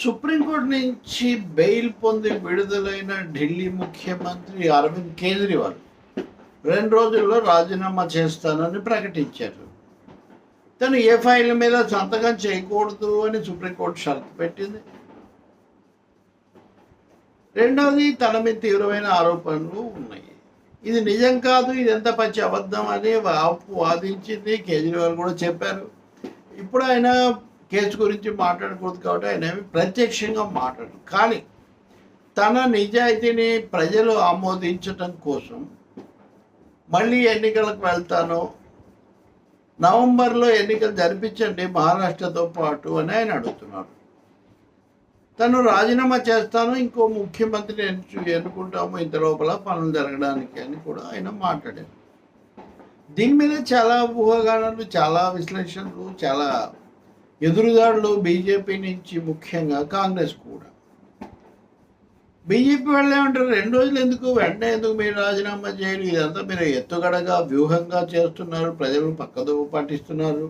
Supreme court నుంచి bail పొంది విడుదలైన ఢిల్లీ ముఖ్యమంత్రి అరవింద్ కేజ్రీవాల్ రెండు రోజుల్లో రాజీనామా చేస్తానని ప్రకటించారు. తను ఏ ఫైల్ మీద సంతకం చేయకూడదు అని సుప్రీంకోర్టు షరతు పెట్టింది. రెండవది తన మీద తీవ్రమైన ఆరోపణలు ఉన్నాయి. ఇది నిజం కాదు ఇది ఎంత పచ్చి అబద్ధం అని వాపు వాదించింది కేజ్రీవాల్ కూడా చెప్పారు. ఇప్పుడు ఆయన కేసు గురించి మాట్లాడకూడదు కాబట్టి ఆయన ఏమి ప్రత్యక్షంగా మాట్లాడు కానీ తన నిజాయితీని ప్రజలు ఆమోదించటం కోసం మళ్ళీ ఎన్నికలకు వెళ్తాను. నవంబర్లో ఎన్నికలు జరిపించండి మహారాష్ట్రతో పాటు అని ఆయన అడుగుతున్నారు. తను రాజీనామా చేస్తాను ఇంకో ముఖ్యమంత్రిని ఎన్ను ఎన్నుకుంటాము ఇంత లోపల పనులు జరగడానికి అని కూడా ఆయన మాట్లాడారు. దీని మీద చాలా ఊహాగానాలు చాలా విశ్లేషణలు చాలా ఎదురుదాడులు బీజేపీ నుంచి ముఖ్యంగా కాంగ్రెస్ కూడా. బీజేపీ వాళ్ళు ఏమంటారు రెండు రోజులు ఎందుకు? వెంటనే ఎందుకు మీరు రాజీనామా చేయరు ఇదంతా మీరు ఎత్తుగడగా వ్యూహంగా చేస్తున్నారు ప్రజలు పక్కదో పాటిస్తున్నారు.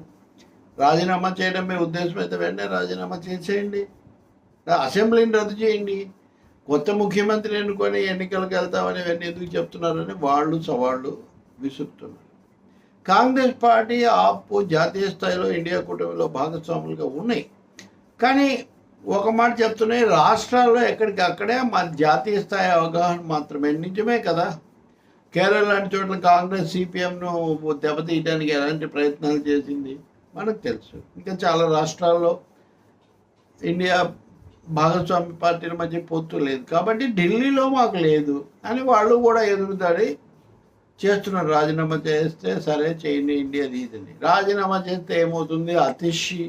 రాజీనామా చేయడం మీ ఉద్దేశం అయితే వెంటనే రాజీనామా చేసేయండి. అసెంబ్లీని రద్దు చేయండి. కొత్త ముఖ్యమంత్రి ఎన్నుకొని ఎన్నికలకు వెళ్తామని ఇవన్నీ ఎందుకు చెప్తున్నారని వాళ్ళు సవాళ్ళు విసురుతున్నారు. కాంగ్రెస్ పార్టీ ఆపు జాతీయ స్థాయిలో ఇండియా కూటమిలో భాగస్వాములుగా ఉన్నాయి. కానీ ఒక మాట చెప్తున్నాయి రాష్ట్రాల్లో ఎక్కడికి అక్కడే మన జాతీయ స్థాయి అవగాహన మాత్రమే నిజమే కదా? కేరళ లాంటి చోట్ల కాంగ్రెస్ సిపిఎంను దెబ్బతీయడానికి ఎలాంటి ప్రయత్నాలు చేసింది? మనకు తెలుసు. ఇంకా చాలా రాష్ట్రాల్లో ఇండియా భాగస్వామి పార్టీల మధ్య పొత్తు లేదు. కాబట్టి ఢిల్లీలో మాకు లేదు అని వాళ్ళు కూడా ఎదురుదాడి చేస్తున్నారు రాజీనామా చేస్తే సరే చేయండి ఇండియా ఇదని రాజీనామా చేస్తే ఏమవుతుంది? అతిషి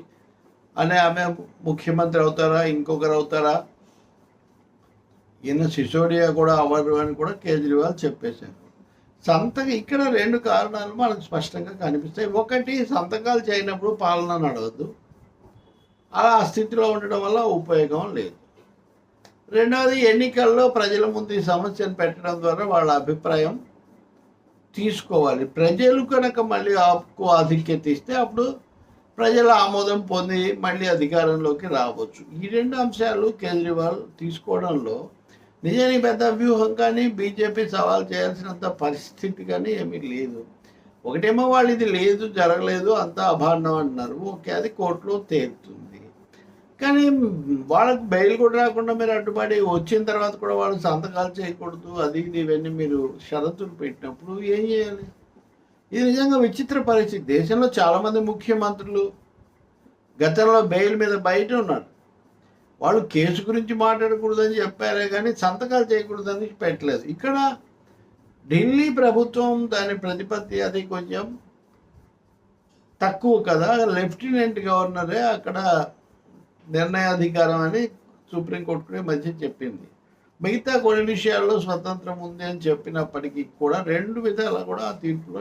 అనే ఆమె ముఖ్యమంత్రి అవుతారా? ఇంకొకరు అవుతారా? ఈయన సిసోడియా కూడా అవ్వరు అని కూడా కేజ్రీవాల్ చెప్పేశారు. సంతకం ఇక్కడ రెండు కారణాలు మనకు స్పష్టంగా కనిపిస్తాయి. ఒకటి సంతకాలు చేయనప్పుడు పాలన నడవద్దు అలా ఆ స్థితిలో ఉండడం వల్ల ఉపయోగం లేదు. రెండవది ఎన్నికల్లో ప్రజల ముందు ఈ సమస్యను పెట్టడం ద్వారా వాళ్ళ అభిప్రాయం తీసుకోవాలి. ప్రజలు కనుక మళ్ళీ ఆకు ఆధిక్యత ఇస్తే అప్పుడు ప్రజల ఆమోదం పొంది మళ్ళీ అధికారంలోకి రావచ్చు. ఈ రెండు అంశాలు కేజ్రీవాల్ తీసుకోవడంలో నిజానికి పెద్ద వ్యూహం కానీ బీజేపీ సవాల్ చేయాల్సినంత పరిస్థితి కానీ ఏమీ లేదు. ఒకటేమో వాళ్ళు ఇది లేదు జరగలేదు అంతా అభాండం అంటున్నారు. ఓకే అది కోర్టులో తేలుతుంది. కానీ వాళ్ళకి బెయిల్ కూడా రాకుండా మీరు అడ్డుపడి వచ్చిన తర్వాత కూడా వాళ్ళు సంతకాలు చేయకూడదు అది ఇవన్నీ మీరు షరతులు పెట్టినప్పుడు ఏం చేయాలి? ఇది నిజంగా విచిత్ర పరిస్థితి. దేశంలో చాలామంది ముఖ్యమంత్రులు గతంలో బెయిల్ మీద బయట ఉన్నారు. వాళ్ళు కేసు గురించి మాట్లాడకూడదని చెప్పారే కానీ సంతకాలు చేయకూడదని పెట్టలేదు. ఇక్కడ ఢిల్లీ ప్రభుత్వం దాని ప్రతిపత్తి అది కొంచెం తక్కువ కదా. లెఫ్టినెంట్ గవర్నరే అక్కడ నిర్ణయాధికారం అని సుప్రీంకోర్టు మధ్య చెప్పింది. మిగతా కొన్ని విషయాల్లో స్వతంత్రం ఉంది అని చెప్పినప్పటికీ కూడా రెండు విధాలా కూడా ఆ తీర్పులో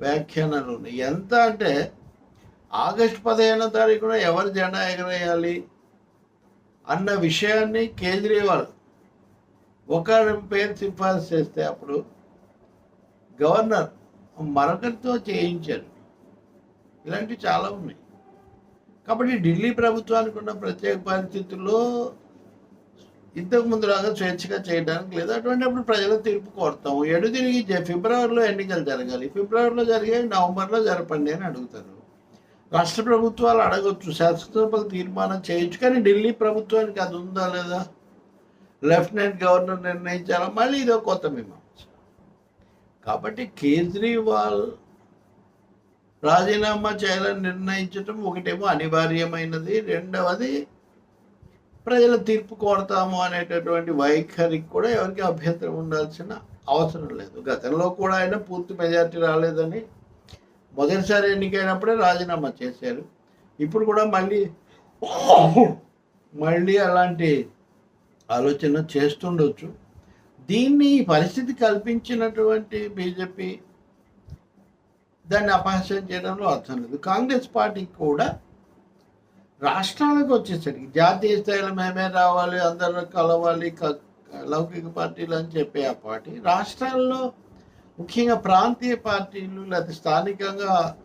వ్యాఖ్యానాలు ఉన్నాయి. ఎంత అంటే ఆగస్టు పదిహేనో తారీఖున ఎవరు జెండా ఎగరేయాలి అన్న విషయాన్ని కేజ్రీవాల్ ఒకరి పేరు సిఫార్సు చేస్తే అప్పుడు గవర్నర్ మరొకరితో చేయించారు. ఇలాంటివి చాలా ఉన్నాయి. కాబట్టి ఢిల్లీ ప్రభుత్వానికి ఉన్న ప్రత్యేక పరిస్థితుల్లో ఇంతకు ముందు లాగా స్వేచ్ఛగా చేయడానికి లేదు. అటువంటిప్పుడు ప్రజల తీర్పు కోరుతాము. ఎడు తిరిగి ఫిబ్రవరిలో ఎన్నికలు జరగాలి. ఫిబ్రవరిలో జరిగే నవంబర్లో జరపండి అని అడుగుతారు. రాష్ట్ర ప్రభుత్వాలు అడగొచ్చు. శాసనసభలు తీర్మానం చేయొచ్చు. కానీ ఢిల్లీ ప్రభుత్వానికి అది ఉందా లేదా? లెఫ్టినెంట్ గవర్నర్ నిర్ణయించాలా? మళ్ళీ ఇదో కొత్త మీమాంస. కాబట్టి కేజ్రీవాల్ రాజీనామా చేయాలని నిర్ణయించటం ఒకటేమో అనివార్యమైనది. రెండవది ప్రజల తీర్పు కోరతాము అనేటటువంటి వైఖరికి కూడా ఎవరికి అభ్యంతరం ఉండాల్సిన అవసరం లేదు. గతంలో కూడా ఆయన పూర్తి మెజార్టీ రాలేదని మొదటిసారి ఎన్నికైనప్పుడే రాజీనామా చేశారు. ఇప్పుడు కూడా మళ్ళీ మళ్ళీ అలాంటి ఆలోచన చేస్తుండొచ్చు. దీన్ని పరిస్థితి కల్పించినటువంటి బీజేపీ దాన్ని అపహాస్యం చేయడంలో అర్థం లేదు. కాంగ్రెస్ పార్టీ కూడా రాష్ట్రాలకు వచ్చేసరికి జాతీయ స్థాయిలో మేమే రావాలి అందరూ కలవాలి క- లౌకిక పార్టీలు అని చెప్పే ఆ పార్టీ రాష్ట్రాల్లో ముఖ్యంగా ప్రాంతీయ పార్టీలు లేదా స్థానికంగా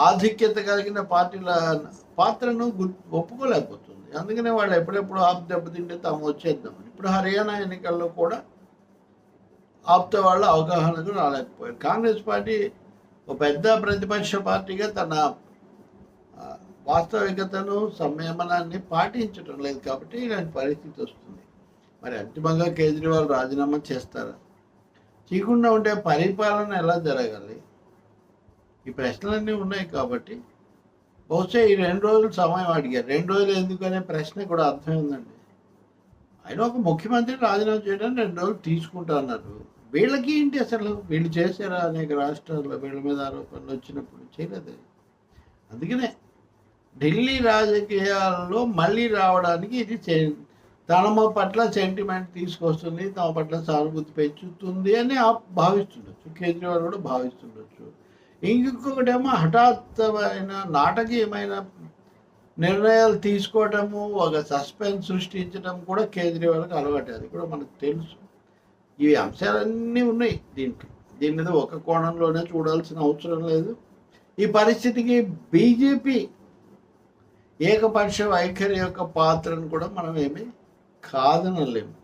ఆధిక్యత కలిగిన పార్టీల పాత్రను గుర్ ఒప్పుకోలేకపోతుంది. అందుకనే వాళ్ళు ఎప్పుడెప్పుడు ఆప్ దెబ్బతింటే తాము వచ్చేద్దామని. ఇప్పుడు హర్యానా ఎన్నికల్లో కూడా ఆప్త వాళ్ళ అవగాహనకు రాలేకపోయారు. కాంగ్రెస్ పార్టీ ఒక పెద్ద ప్రతిపక్ష పార్టీగా తన వాస్తవికతను సంయమనాన్ని పాటించడం లేదు కాబట్టి ఇలాంటి పరిస్థితి వస్తుంది. మరి అంతిమంగా కేజ్రీవాల్ రాజీనామా చేస్తారా? చేయకుండా ఉంటే పరిపాలన ఎలా జరగాలి? ఈ ప్రశ్నలన్నీ ఉన్నాయి కాబట్టి బహుశా ఈ రెండు రోజులు సమయం అడిగారు. రెండు రోజులు ఎందుకనే ప్రశ్న కూడా అర్థం ఉందండి ఆయన ఒక ముఖ్యమంత్రి రాజీనామా చేయడానికి రెండు రోజులు తీసుకుంటా అన్నారు. వీళ్ళకి ఏంటి అసలు? వీళ్ళు చేశారా అనేక రాష్ట్రాల్లో వీళ్ళ మీద ఆరోపణలు వచ్చినప్పుడు? చేయలేదు. అందుకనే ఢిల్లీ రాజకీయాల్లో మళ్ళీ రావడానికి ఇది చే- తమ పట్ల సెంటిమెంట్ తీసుకొస్తుంది తమ పట్ల సానుభూతి పెంచుతుంది అని ఆ- భావిస్తుండొచ్చు. కేజ్రీవాల్ కూడా భావిస్తుండొచ్చు. ఇంకొకటేమో హఠాత్తమైన నాటకీయమైన నిర్ణయాలు తీసుకోవటము ఒక సస్పెన్స్ సృష్టించడం కూడా కేజ్రీవాల్కి అలవాటు అది కూడా మనకు తెలుసు. ఈ అంశాలన్నీ ఉన్నాయి దీంట్లో దీని మీద ఒక కోణంలోనే చూడాల్సిన అవసరం లేదు. ఈ పరిస్థితికి బీజేపీ ఏకపక్ష వైఖరి యొక్క పాత్రను కూడా మనం ఏమీ కాదనలేము.